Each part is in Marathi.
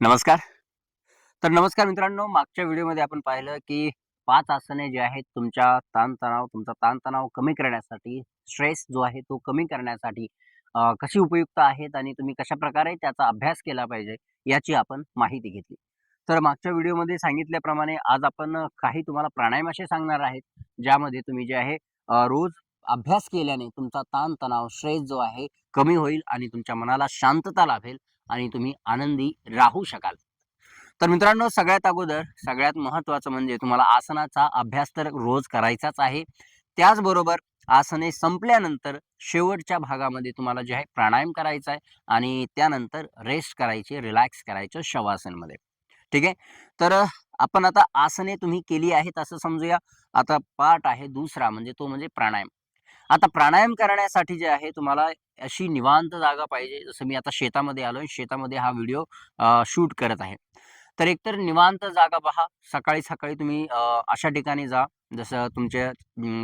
नमस्कार. तर नमस्कार मित्रांनो मागच्या व्हिडिओमध्ये आपण पाहिलं की पाच आसने जे आहेत तुमच्या ताणतणाव तुमचा ताणतणाव कमी करण्यासाठी स्ट्रेस जो आहे तो कमी करण्यासाठी कशी उपयुक्त आहेत आणि तुम्ही कशा प्रकारे त्याचा अभ्यास केला पाहिजे याची आपण माहिती घेतली. तर मागच्या व्हिडिओमध्ये सांगितल्याप्रमाणे आज आपण काही तुम्हाला प्राणायाम असे सांगणार आहेत ज्यामध्ये तुम्ही जे आहे रोज अभ्यास केल्याने तुमचा ताणतणाव स्ट्रेस जो आहे कमी होईल आणि तुमच्या मनाला शांतता लाभेल. आणि तुम्ही आनंदी राहू शकाल. तर मित्रांनो सगळ्यात अगोदर सगळ्यात महत्त्वाचं म्हणजे तुम्हाला आसनाचा अभ्यास तर रोज करायचाच आहे. त्याचबरोबर आसने संपल्यानंतर शेवटच्या भागामध्ये तुम्हाला जे आहे प्राणायाम करायचा आहे आणि त्यानंतर रेस्ट करायची रिलॅक्स करायचं शवासनमध्ये. ठीक आहे? तर आपण आता आसने तुम्ही केली आहेत असं समजूया. आता पाठ आहे दुसरा म्हणजे तो म्हणजे प्राणायाम. आता प्राणायाम करण्यासाठी जे आहे तुम्हाला अशी निवांत जागा पाहिजे. जसं मी आता शेतामध्ये आलोय. शेतामध्ये हा व्हिडिओ शूट करत आहे. तर एकतर निवांत जागा पहा. सकाळी सकाळी तुम्ही अशा ठिकाणी जा. जसं तुमच्या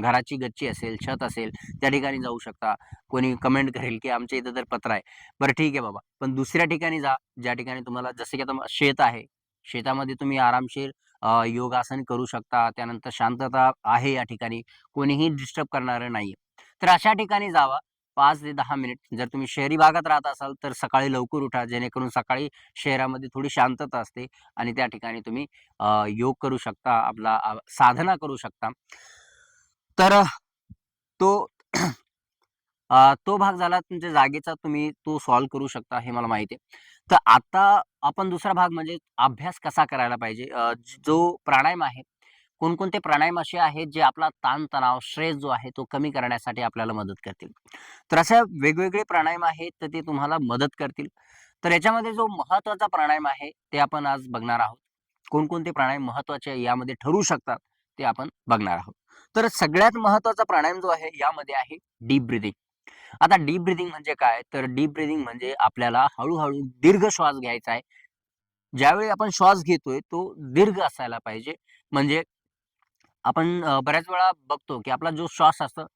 घराची गच्ची असेल छत असेल त्या ठिकाणी जाऊ शकता. कोणी कमेंट करेल की आमच्या इथं तर पत्र आहे. बरं ठीक आहे बाबा. पण दुसऱ्या ठिकाणी जा ज्या ठिकाणी तुम्हाला जसं की आता शेत आहे. शेतामध्ये तुम्ही आरामशीर योगासन करू शकता. त्यानंतर शांतता आहे या ठिकाणी. कोणीही डिस्टर्ब करणारं नाही तर अशा ठिकाणी जावा. पाच ते दहा मिनिट. जर तुम्ही शहरी भागात राहत असाल तर सकाळी लवकर उठा. जेणेकरून सकाळी शहरामध्ये थोडी शांतता असते आणि त्या ठिकाणी तुम्ही योग करू शकता आपला साधना करू शकता. तर तो तो भाग झाला तुमच्या जागेचा. तुम्ही तो सॉल्व्ह करू शकता हे मला माहिती आहे. तर आता आपण दुसरा भाग म्हणजे अभ्यास कसा करायला पाहिजे? जो प्राणायाम आहे कोणकोणते प्राणायाम असे आहेत जे आपला ताणतणाव स्ट्रेस जो आहे तो कमी करण्यासाठी आपल्याला मदत करतील? तर अशा वेगवेगळे प्राणायाम आहेत तर ते तुम्हाला मदत करतील. तर याच्यामध्ये जो महत्त्वाचा प्राणायाम आहे ते आपण आज बघणार आहोत. कोणकोणते प्राणायाम महत्त्वाचे यामध्ये ठरू शकतात ते आपण बघणार आहोत. तर सगळ्यात महत्त्वाचा प्राणायाम जो आहे यामध्ये आहे डीप ब्रिदिंग आता डीप ब्रिदिंग म्हणजे काय? तर डीप ब्रिदिंग म्हणजे आपल्याला हळूहळू दीर्घ श्वास घ्यायचा आहे. ज्यावेळी आपण श्वास घेतोय तो दीर्घ असायला पाहिजे. म्हणजे आपण अ, बऱ्याच वेळा बघतो की आपला जो श्वास असतो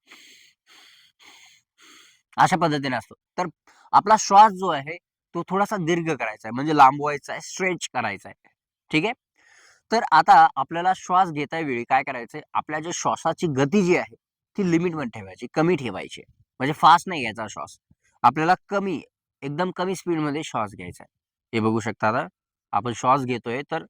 अशा पद्धतीने असतो. तर आपला श्वास जो आहे तो थोडासा दीर्घ करायचा आहे. म्हणजे लांबवायचा आहे स्ट्रेच करायचा आहे. ठीक आहे? तर आता आपल्याला श्वास घेता वेळी काय करायचंय? आपल्या जे श्वासाची गती जी आहे ती लिमिटमध्ये ठेवायची कमी ठेवायची. म्हणजे फास्ट नाही घ्यायचा श्वास. आपल्याला कमी एकदम कमी स्पीडमध्ये श्वास घ्यायचा आहे. हे बघू शकता आता. आपण श्वास घेतोय तर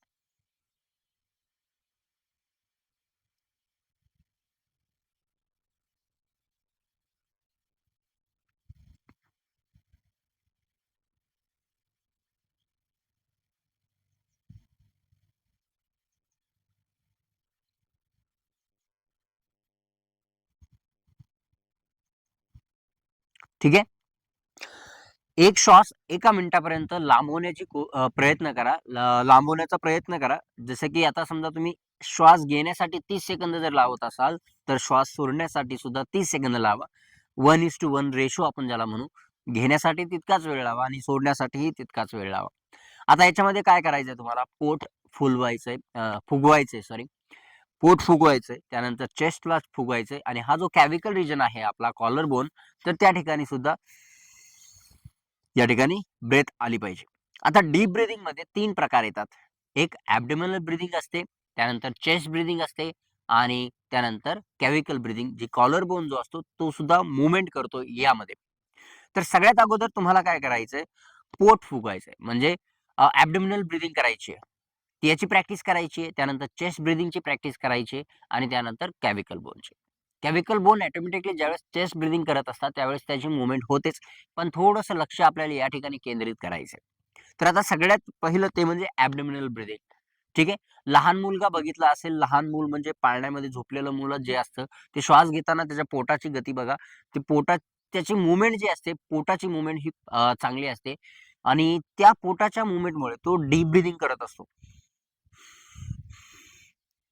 ठीक आहे? एक श्वास एका मिनिटापर्यंत लांबवण्याची प्रयत्न करा. लांबवण्याचा प्रयत्न करा. जसं की आता समजा तुम्ही श्वास घेण्यासाठी तीस सेकंद जर लावत असाल तर श्वास सोडण्यासाठी सुद्धा तीस सेकंद लावा. One is to one ratio आपण ज्याला म्हणू. घेण्यासाठी तितकाच वेळ लावा आणि सोडण्यासाठीही तितकाच वेळ लावा. आता याच्यामध्ये काय करायचंय तुम्हाला? पोट फुलवायचंय फुगवायचंय सॉरी पोट फुगवायचंय त्यानंतर चेस्टला फुगवायचंय आणि हा जो कॅव्हिकल रिजन आहे आपला कॉलर बोन तर त्या ठिकाणी सुद्धा या ठिकाणी ब्रेथ आली पाहिजे. आता डीप ब्रिदिंगमध्ये तीन प्रकार येतात. एक ॲबडेमनल ब्रिदिंग असते त्यानंतर चेस्ट ब्रिदिंग असते आणि त्यानंतर कॅव्हिकल ब्रिदिंग जी कॉलर बोन जो असतो तो सुद्धा मुवमेंट करतो यामध्ये. तर सगळ्यात अगोदर तुम्हाला काय करायचंय? पोट फुगवायचंय. म्हणजे ॲबडोमिनल ब्रिदिंग करायची आहे. याची प्रॅक्टिस करायची आहे त्यानंतर चेस्ट ब्रिदिंगची प्रॅक्टिस करायची आणि त्यानंतर कॅव्हिकल बोनची. कॅव्हिकल बोन ऑटोमॅटिकली ज्यावेळेस चेस्ट ब्रिदिंग करत असतात त्यावेळेस त्याची मुवमेंट होतेच पण थोडंसं लक्ष आपल्याला या ठिकाणी केंद्रित करायचं तर आता सगळ्यात पहिलं ते म्हणजे ॲबडोमिनल ब्रिदिंग ठीक आहे? लहान मुलगा बघितला असेल लहान मूल म्हणजे पाळण्यामध्ये झोपलेलं मुलं जे असतं ते श्वास घेताना त्याच्या पोटाची गती बघा. ते पोटात त्याची मुवमेंट जी असते पोटाची मुवमेंट ही चांगली असते आणि त्या पोटाच्या मुवमेंटमुळे तो डीप ब्रिदिंग करत असतो.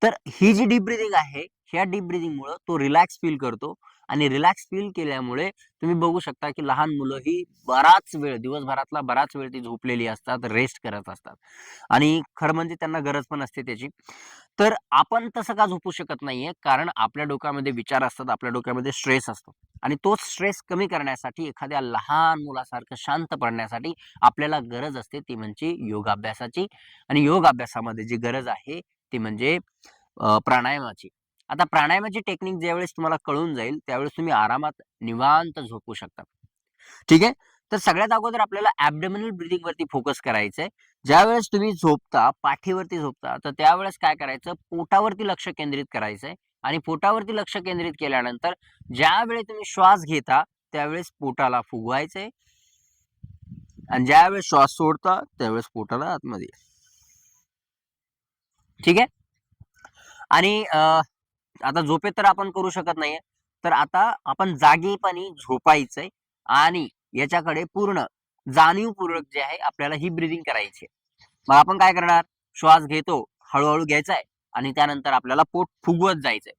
तर ही जी डीप ब्रिदिंग आहे ह्या डीप ब्रिदिंगमुळे तो रिलॅक्स फील करतो आणि रिलॅक्स फील केल्यामुळे तुम्ही बघू शकता की लहान मुलं ही बराच वेळ दिवसभरातला बराच वेळ ती झोपलेली असतात रेस्ट करत असतात. आणि खरं म्हणजे त्यांना गरज पण असते त्याची. तर आपण तसं का झोपू शकत नाहीये? कारण आपल्या डोक्यामध्ये विचार असतात आपल्या डोक्यामध्ये स्ट्रेस असतो. आणि तो स्ट्रेस कमी करण्यासाठी एखाद्या लहान मुलासारखं शांत पडण्यासाठी आपल्याला गरज असते ती म्हणजे योगाभ्यासाची. आणि योग अभ्यासामध्ये जी गरज आहे ती म्हणजे प्राणायामाची. आता प्राणायामाची टेक्निक ज्यावेळेस तुम्हाला कळून जाईल त्यावेळेस तुम्ही आरामात निवांत झोपू शकता. ठीक आहे? तर सगळ्यात अगोदर आपल्याला ऍबडोमिनल ब्रिदिंग वरती फोकस करायचंय. ज्यावेळेस तुम्ही झोपता पाठीवरती झोपता तर त्यावेळेस काय करायचं? पोटावरती लक्ष केंद्रित करायचंय आणि पोटावरती लक्ष केंद्रित केल्यानंतर ज्यावेळी तुम्ही श्वास घेता त्यावेळेस पोटाला फुगवायचंय. आणि ज्यावेळेस श्वास सोडता त्यावेळेस पोटाला आतमध्ये. ठीक आहे? आणि अं, आता झोपेत तर आपण करू शकत नाहीये. तर आता आपण जागेपणी झोपायचंय आणि याच्याकडे पूर्ण जाणीवपूर्वक जे आहे आपल्याला ही ब्रिदिंग करायची आहे. मग आपण काय करणार? श्वास घेतो हळूहळू घ्यायचा आहे आणि त्यानंतर आपल्याला पोट फुगवत जायचंय.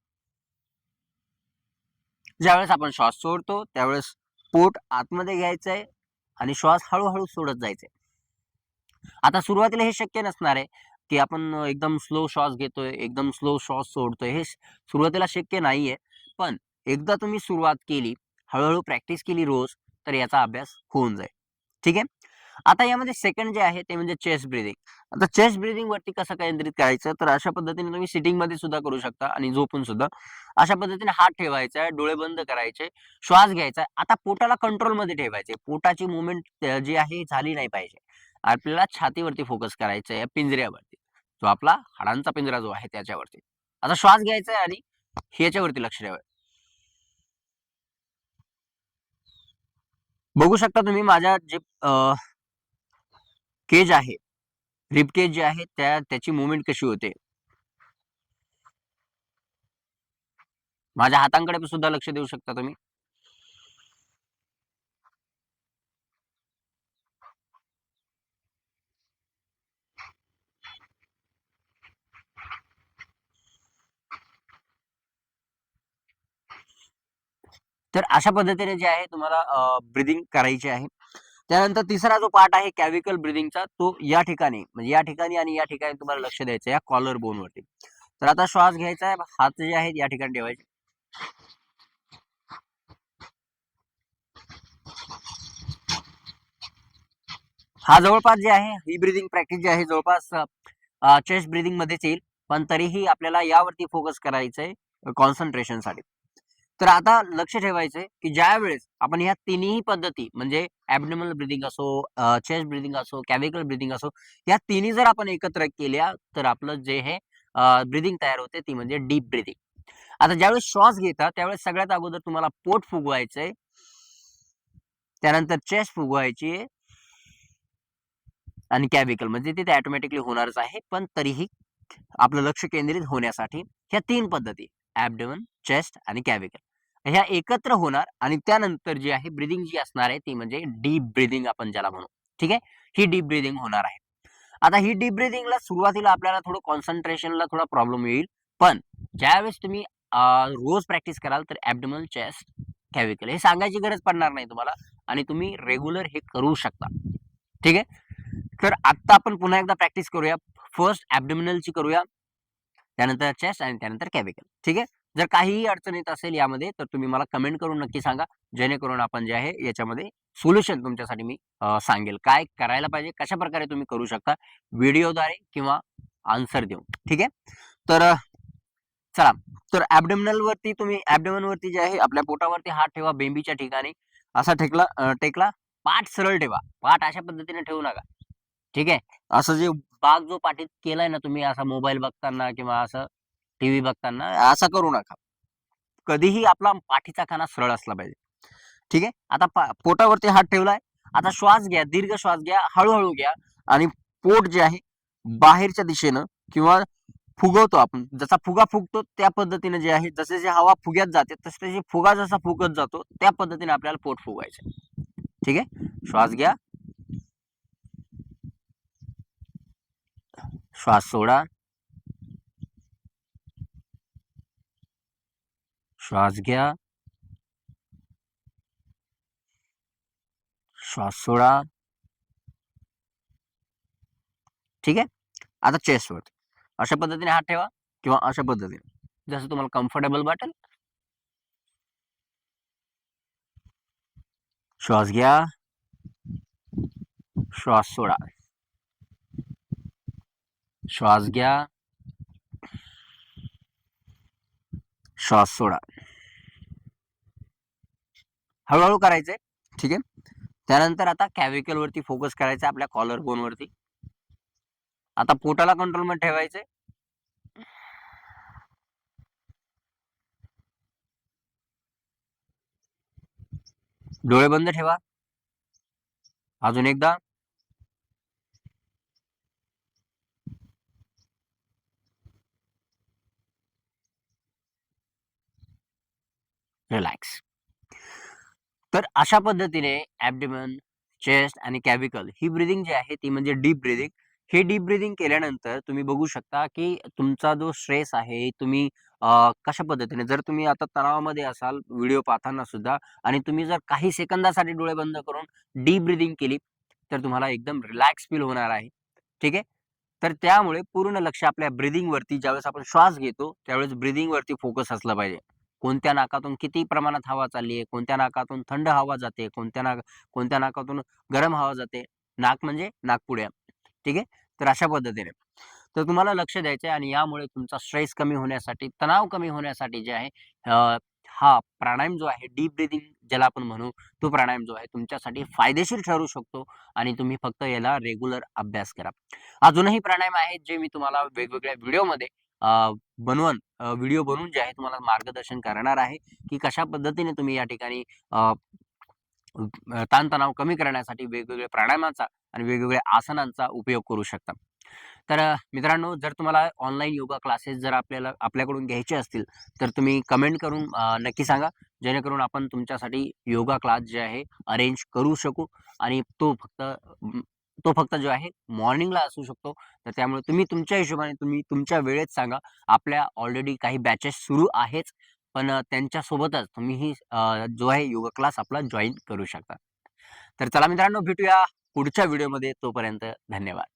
ज्यावेळेस आपण श्वास सोडतो त्यावेळेस पोट आतमध्ये घ्यायचंय आणि श्वास हळूहळू सोडत जायचंय. आता सुरुवातीला हे शक्य नसणार आहे. की आपण एकदम स्लो श्वास घेतोय एकदम स्लो श्वास सोडतोय हे सुरुवातीला शक्य नाहीये. पण एकदा तुम्ही सुरुवात केली हळूहळू प्रॅक्टिस केली रोज तर याचा अभ्यास होऊन जाईल. ठीक आहे? आता यामध्ये सेकंड जे आहे ते म्हणजे चेस्ट ब्रिदिंग. आता चेस्ट ब्रिदिंग वरती कसं केंद्रित करायचं? तर अशा पद्धतीने तुम्ही सिटिंगमध्ये सुद्धा करू शकता आणि झोपून सुद्धा. अशा पद्धतीने हात ठेवायचा आहे डोळे बंद करायचे श्वास घ्यायचा. आहे आता पोटाला कंट्रोलमध्ये ठेवायचे. पोटाची मुवमेंट जी आहे झाली नाही पाहिजे. आपल्याला छातीवरती फोकस करायचं आहे पिंजऱ्यावरती. जो आपला हाडांचा पिंजरा जो आहे त्याच्यावरती. आता श्वास घ्यायचा आहे आणि ह्याच्यावरती लक्ष ठेवायचं. बघू शकता तुम्ही माझ्या जे केज आहे रिप केज जे आहे त्या त्याची मुवमेंट कशी होते? माझ्या हातांकडे सुद्धा लक्ष देऊ शकता तुम्ही. तर अशा पद्धतीने जे आहे तुम्हाला ब्रिदिंग करायची आहे. त्यानंतर तिसरा जो पार्ट आहे कॅव्हिकल ब्रिदिंगचा तो या ठिकाणी म्हणजे या ठिकाणी आणि या ठिकाणी तुम्हाला लक्ष द्यायचं या कॉलर बोनवरती तर आता श्वास घ्यायचा आहे हात जे आहेत या ठिकाणी ठेवायचे. हा जवळपास जे आहे ही ब्रिदिंग प्रॅक्टिस जी आहे जवळपास चेस्ट ब्रिदिंग मध्येच येईल. पण तरीही आपल्याला यावरती फोकस करायचंय कॉन्सन्ट्रेशनसाठी. तर आता लक्ष ठेवायचंय की ज्या वेळेस आपण ह्या तिन्ही पद्धती म्हणजे ऍबडोमिनल ब्रिदिंग असो चेस्ट ब्रिदिंग असो कॅव्हिकल ब्रिदिंग असो या तिन्ही जर आपण एकत्र केल्या तर आपलं जे हे ब्रिदिंग तयार होते ती म्हणजे डीप ब्रिदिंग आता ज्यावेळेस श्वास घेता त्यावेळेस सगळ्यात अगोदर तुम्हाला पोट फुगवायचंय त्यानंतर चेस्ट फुगवायची आहे आणि कॅव्हिकल म्हणजे तिथे ऑटोमॅटिकली होणारच आहे पण तरीही आपलं लक्ष केंद्रित होण्यासाठी ह्या तीन पद्धती ऍबडमन चेस्ट आणि कॅव्हिकल ह्या एकत्र होणार आणि त्यानंतर जी आहे ब्रिदिंग जी असणार आहे ती म्हणजे डीप ब्रिदिंग आपण ज्याला म्हणू. ठीक आहे? ही डीप ब्रिदिंग होणार आहे. आता ही डीप ब्रिदिंगला सुरुवातीला आपल्याला थोडं कॉन्सन्ट्रेशनला थोडा प्रॉब्लेम येईल. पण ज्यावेळेस तुम्ही रोज प्रॅक्टिस कराल तर ऍबडमल चेस्ट कॅव्हिकल हे सांगायची गरज पडणार नाही तुम्हाला आणि तुम्ही रेग्युलर हे करू शकता. ठीक आहे? तर आत्ता आपण पुन्हा एकदा प्रॅक्टिस करूया. फर्स्ट ऍबडोमिनलची करूया. त्यानंतर चेस्ट आणि त्यानंतर कॅव्हिकल ठीक आहे? जर काहीही अडचण येत असेल यामध्ये तर तुम्ही मला कमेंट करून नक्की सांगा. जेणेकरून आपण जे आहे याच्यामध्ये सोल्युशन तुमच्यासाठी मी सांगेल. काय करायला पाहिजे कशा प्रकारे तुम्ही करू शकता व्हिडिओद्वारे किंवा आन्सर देऊन. ठीक आहे? तर चला. तर ऍबडोमिनल वरती तुम्ही ऍबडोमिन वरती जे आहे आपल्या पोटावरती हात ठेवा बेंबीच्या ठिकाणी. असा टेकला टेकला पाठ सरळ ठेवा. पाठ अशा पद्धतीने ठेवू नका. ठीक आहे? असं जे बाग जो पाठीत केलाय ना तुम्ही असा मोबाईल बघताना किंवा असं टीव्ही बघताना असं करू नका. कधीही आपला पाठीचा खाना सरळ असला पाहिजे. ठीक आहे? आता पा- पोटावरती हात ठेवलाय. आता श्वास घ्या दीर्घ श्वास घ्या हळूहळू घ्या आणि पोट जे आहे बाहेरच्या दिशेनं किंवा फुगवतो आपण. जसा फुगा फुगतो त्या पद्धतीने जे आहे जसे जे हवा फुग्यात जाते तसे तसे फुगा जसा फुगत जातो त्या पद्धतीने आपल्याला पोट फुगायचे ठीक आहे? श्वास घ्या. श्वास सोडा. श्वास घ्या श्वास सोडा. ठीक आहे? आता चेस्टवरती अशा पद्धतीने हात ठेवा किंवा अशा पद्धतीने. जसं तुम्हाला कम्फर्टेबल वाटेल. श्वास घ्या. श्वास सोडा. श्वास घ्या. श्वास सोडा. हळूहळू करायचंय. ठीक आहे? त्यानंतर आता कॅविकल वरती फोकस करायचा आपल्या कॉलर बोन वरती. आता पोटाला कंट्रोलमध्ये ठेवायचंय. डोळे बंद ठेवा. अजून एकदा. रिलॅक्स तर अशा पद्धतीने ॲबडिमन चेस्ट आणि कॅविकल ही ब्रिदिंग जी आहे ती म्हणजे डीप ब्रिदिंग हे डीप ब्रिदिंग केल्यानंतर तुम्ही बघू शकता की तुमचा जो स्ट्रेस आहे तुम्ही कशा पद्धतीने जर तुम्ही आता तणावामध्ये असाल व्हिडिओ पाहताना सुद्धा आणि तुम्ही जर काही सेकंदासाठी डोळे बंद करून डीप ब्रिदिंग केली तर तुम्हाला एकदम रिलॅक्स फील होणार आहे. ठीक आहे? तर त्यामुळे पूर्ण लक्ष आपल्या ब्रिदिंगवरती ज्यावेळेस आपण श्वास घेतो त्यावेळेस ब्रिदिंगवरती फोकस असला पाहिजे. कोणत्या नाकातून किती प्रमाणात हवा चालली आहे कोणत्या नाकातून थंड हवा जाते कोणत्या नाक कोणत्या नाकातून गरम हवा जाते नाक म्हणजे नाकपुड्या. ठीक? आहे तर अशा पद्धतीने. तर तुम्हाला लक्ष द्यायचं आहे आणि यामुळे तुमचा स्ट्रेस कमी होण्यासाठी तणाव कमी होण्यासाठी जे आहे हा प्राणायाम जो आहे डीप ब्रिदिंग ज्याला आपण म्हणू तो प्राणायाम जो आहे तुमच्यासाठी फायदेशीर ठरू शकतो आणि तुम्ही फक्त याला रेग्युलर अभ्यास करा. अजूनही प्राणायाम आहेत जे मी तुम्हाला वेगवेगळ्या व्हिडिओमध्ये बनवून व्हिडिओ बनवून जे आहे तुम्हाला मार्गदर्शन करणार आहे की कशा पद्धतीने तुम्ही या ठिकाणी ताणतणाव कमी करण्यासाठी वेगवेगळ्या प्राणायामाचा आणि वेगवेगळ्या आसनांचा उपयोग करू शकता. तर मित्रांनो जर तुम्हाला ऑनलाईन योगा क्लासेस जर आपल्याला आपल्याकडून घ्यायचे असतील तर तुम्ही कमेंट करून नक्की सांगा जेणेकरून आपण तुमच्यासाठी योगा क्लास जे आहे अरेंज करू शकू आणि तो फक्त तो फक्त जो आहे मॉर्निंगला असू शकतो. तर त्यामुळे तुम्ही तुमच्या हिशोबाने तुम्ही तुमच्या वेळेत सांगा. आपल्या ऑलरेडी काही बॅचेस सुरू आहेच पण त्यांच्यासोबतच तुम्हीही जो आहे योगा क्लास आपला जॉईन करू शकता. तर चला मित्रांनो भेटूया पुढच्या व्हिडिओमध्ये तोपर्यंत धन्यवाद.